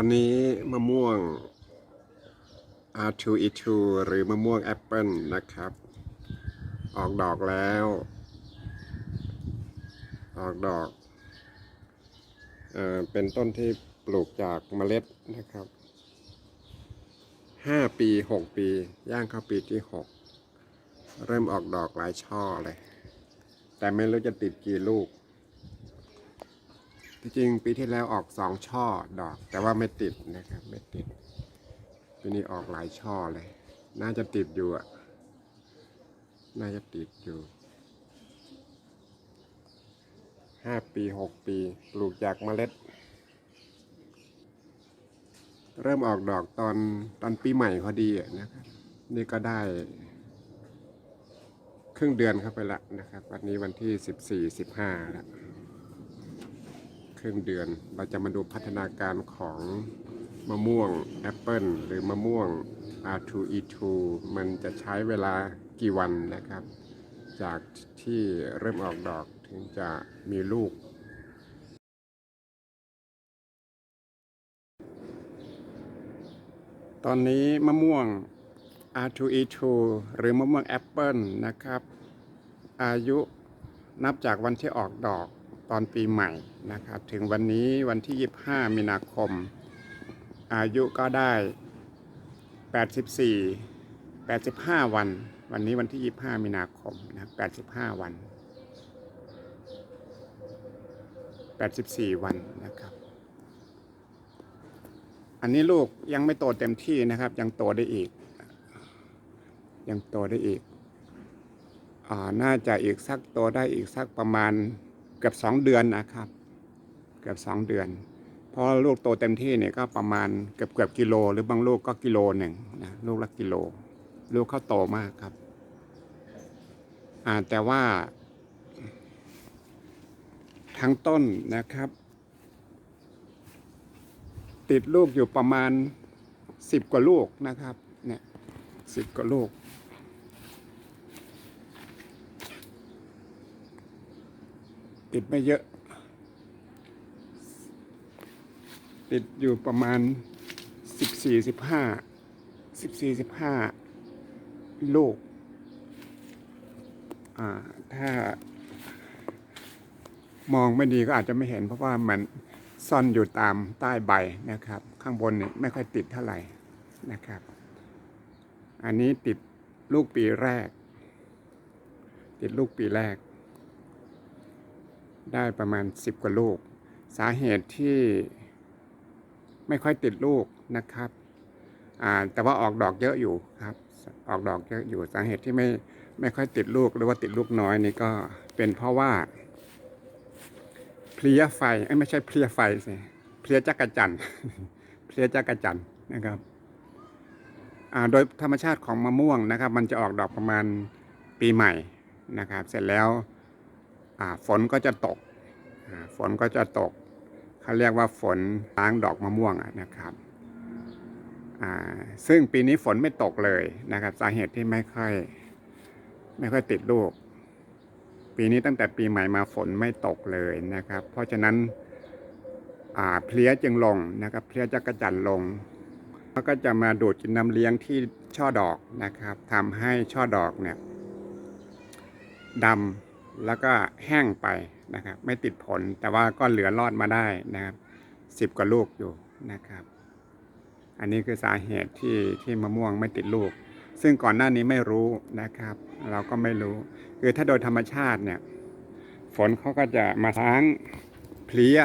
อนนี้มะม่วง R2E2 หรือมะม่วงแอปเปิลนะครับ ออกดอกแล้ว ออกดอกเออเป็นต้นที่ปลูกจากเมล็ดนะครับห้าปีหกปี ย่างเข้าปีที่หกเริ่มออกดอกหลายช่อเลย แต่ไม่รู้จะติดกี่ลูก ที่จริงปีที่แล้วออกสองช่อดอก แต่ว่าไม่ติดนะครับ ไม่ติดปีนี้ออกหลายช่อเลย น่าจะติดอยู่อะ น่าจะติดอยู่ห้าปีหกปี ปลูกจากเมล็ด เริ่มออกดอกตอนตอนปีใหม่พอดีอะนะครับ นี่ก็ได้ ครึ่งเดือนเข้าไปละนะครับ วันนี้วันที่สิบสี่สิบห้าแล้ว ครึ่งเดือน เราจะมาดูพัฒนาการของมะม่วงแอปเปิลหรือมะม่วง R2E2 มันจะใช้เวลากี่วันนะครับ จากที่เริ่มออกดอกถึงจะมีลูก ตอนนี้มะม่วง R2E2 หรือมะม่วงแอปเปิลนะครับ อายุนับจากวันที่ออกดอก ตอนปีใหม่นะครับ ถึงวันนี้วันที่ 25 มีนาคม อายุก็ได้ 84 85 วัน วันนี้วันที่ 25 มีนาคมนะครับ85 วัน 84 วันนะครับ อันนี้ลูกยังไม่โตเต็มที่นะครับ ยังโตได้อีก ยังโตได้อีกอ่าน่าจะอีกสักโตได้อีกสักประมาณ เกือบสองเดือนนะครับ เกือบสองเดือนเพราะลูกโตเต็มที่เนี่ยก็ประมาณเกือบเกือบกิโล หรือบางลูกก็กิโลหนึ่งนะลูกละกิโล ลูกเขาโตมากครับอ่าแต่ว่า ทั้งต้นนะครับ ติดลูกอยู่ประมาณสิบกว่าลูกนะครับ เนี่ยสิบกว่าลูก ติดไม่เยอะ ติดอยู่ประมาณสิบสี่สิบห้าสิบสี่สิบห้าลูก อ่า ถ้ามองไม่ดีก็อาจจะไม่เห็นเพราะว่ามันซ่อนอยู่ตามใต้ใบนะครับ ข้างบนเนี่ยไม่ค่อยติดเท่าไหร่นะครับ อันนี้ติดลูกปีแรก ติดลูกปีแรก ได้ประมาณ 10 กว่าลูก สาเหตุที่ไม่ค่อยติดลูกนะครับแต่ว่าออกดอกเยอะอยู่ครับ ออกดอกเยอะอยู่สาเหตุที่ไม่ไม่ค่อยติดลูกหรือว่าติดลูกน้อยนี่ก็เป็นเพราะว่าเพลียไฟไม่ใช่เพลียไฟสิเพลียจักระจันเพลียจักระจันนะครับโดยธรรมชาติของมะม่วงนะครับ มันจะออกดอกประมาณปีใหม่นะครับ เสร็จแล้ว ฝนก็จะตก ฝนก็จะตก เขาเรียกว่าฝนล้างดอกมะม่วงนะครับ ซึ่งปีนี้ฝนไม่ตกเลยนะครับ สาเหตุที่ไม่ค่อยไม่ค่อยติดลูก ปีนี้ตั้งแต่ปีใหม่มาฝนไม่ตกเลยนะครับ เพราะฉะนั้นเพลี้ยจึงลงนะครับ เพลี้ยจักระจันลงแล้วก็จะมาดูดกินน้ำเลี้ยงที่ช่อดอกนะครับทำให้ช่อดอกเนี่ยดำ แล้วก็แห้งไปนะครับ ไม่ติดผลแต่ว่าก็เหลือรอดมาได้นะครับสิบกว่าลูกอยู่นะครับ อันนี้คือสาเหตุที่ที่มะม่วงไม่ติดลูก ซึ่งก่อนหน้านี้ไม่รู้นะครับ เราก็ไม่รู้ คือถ้าโดยธรรมชาติเนี่ยฝนเขาก็จะมาล้างเพลี้ย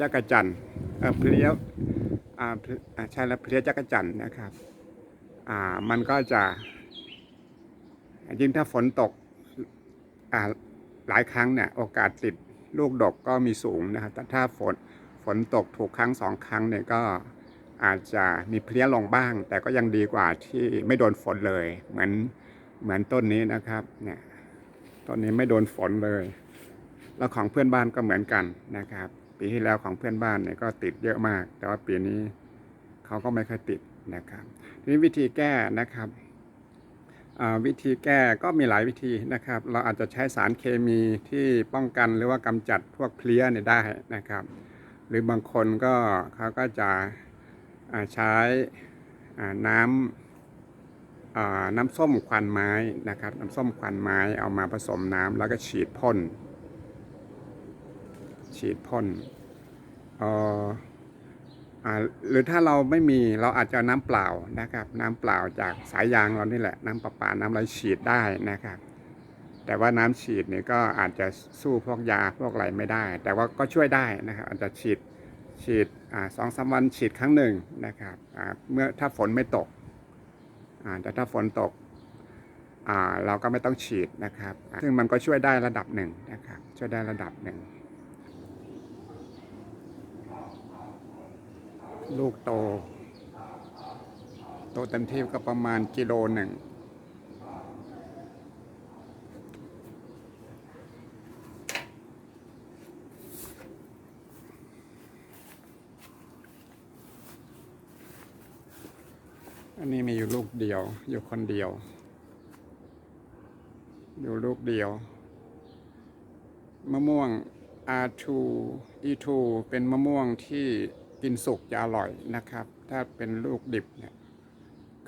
จักรจันเอ่อเพลี้ยอ่าใช่แล้วเพลี้ยจักรจันนะครับ อ่ามันก็จะยิ่งถ้าฝนตก หลายครั้งเนี่ยโอกาสติดลูกดกก็มีสูงนะครับ แต่ถ้าฝนฝนตกถูกครั้งสองครั้งเนี่ยก็อาจจะมีเพลี้ยลงบ้าง แต่ก็ยังดีกว่าที่ไม่โดนฝนเลย เหมือนเหมือนต้นนี้นะครับเนี่ยตอนนี้ไม่โดนฝนเลย แล้วของเพื่อนบ้านก็เหมือนกันนะครับ ปีที่แล้วของเพื่อนบ้านเนี่ยก็ติดเยอะมาก แต่ว่าปีนี้เขาก็ไม่ค่อยติดนะครับทีนี้วิธีแก้นะครับ วิธีแก้ก็มีหลายวิธีนะครับ เราอาจจะใช้สารเคมีที่ป้องกันหรือว่ากำจัดพวกเพลี้ยเนี่ยได้นะครับ หรือบางคนก็เขาก็จะใช้น้ำน้ำส้มควันไม้นะครับ น้ำส้มควันไม้เอามาผสมน้ำแล้วก็ฉีดพ่นฉีดพ่นเอ่อ หรือถ้าเราไม่มีเราอาจจะน้ำเปล่านะครับ น้ำเปล่าจากสายยางเรานี่แหละ น้ำประปาน้ำอะไรฉีดได้นะครับ แต่ว่าน้ำฉีดเนี่ยก็อาจจะสู้พวกยาพวกอะไรไม่ได้ แต่ว่าก็ช่วยได้นะครับ อาจจะฉีดฉีดสองสามวันฉีดครั้งหนึ่งนะครับเมื่อถ้าฝนไม่ตกแต่ถ้าฝนตกเราก็ไม่ต้องฉีดนะครับ ซึ่งมันก็ช่วยได้ระดับหนึ่งนะครับ ช่วยได้ระดับหนึ่ง ลูกโต โตเต็มที่ก็ประมาณกิโลหนึ่ง อันนี้มีอยู่ลูกเดียว อยู่คนเดียว อยู่ลูกเดียว มะม่วง R2 E2 เป็นมะม่วงที่ กินสุกจะอร่อยนะครับ ถ้าเป็นลูกดิบเนี่ย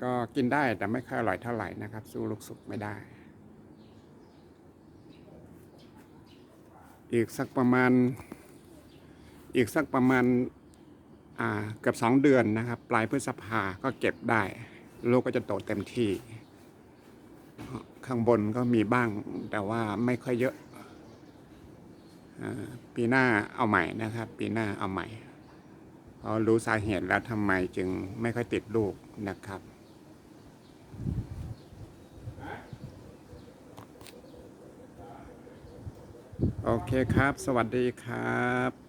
ก็กินได้แต่ไม่ค่อยอร่อยเท่าไหร่นะครับ สู้ลูกสุกไม่ได้ อีกสักประมาณ อีกสักประมาณอ่าเกือบสองเดือนนะครับ ปลายพฤษภาก็เก็บได้ลูกก็จะโตเต็มที่ ข้างบนก็มีบ้างแต่ว่าไม่ค่อยเยอะปีหน้าเอาใหม่นะครับ ปีหน้าเอาใหม่ รู้สาเหตุแล้วทำไมจึงไม่ค่อยติดลูกนะครับ โอเคครับ สวัสดีครับ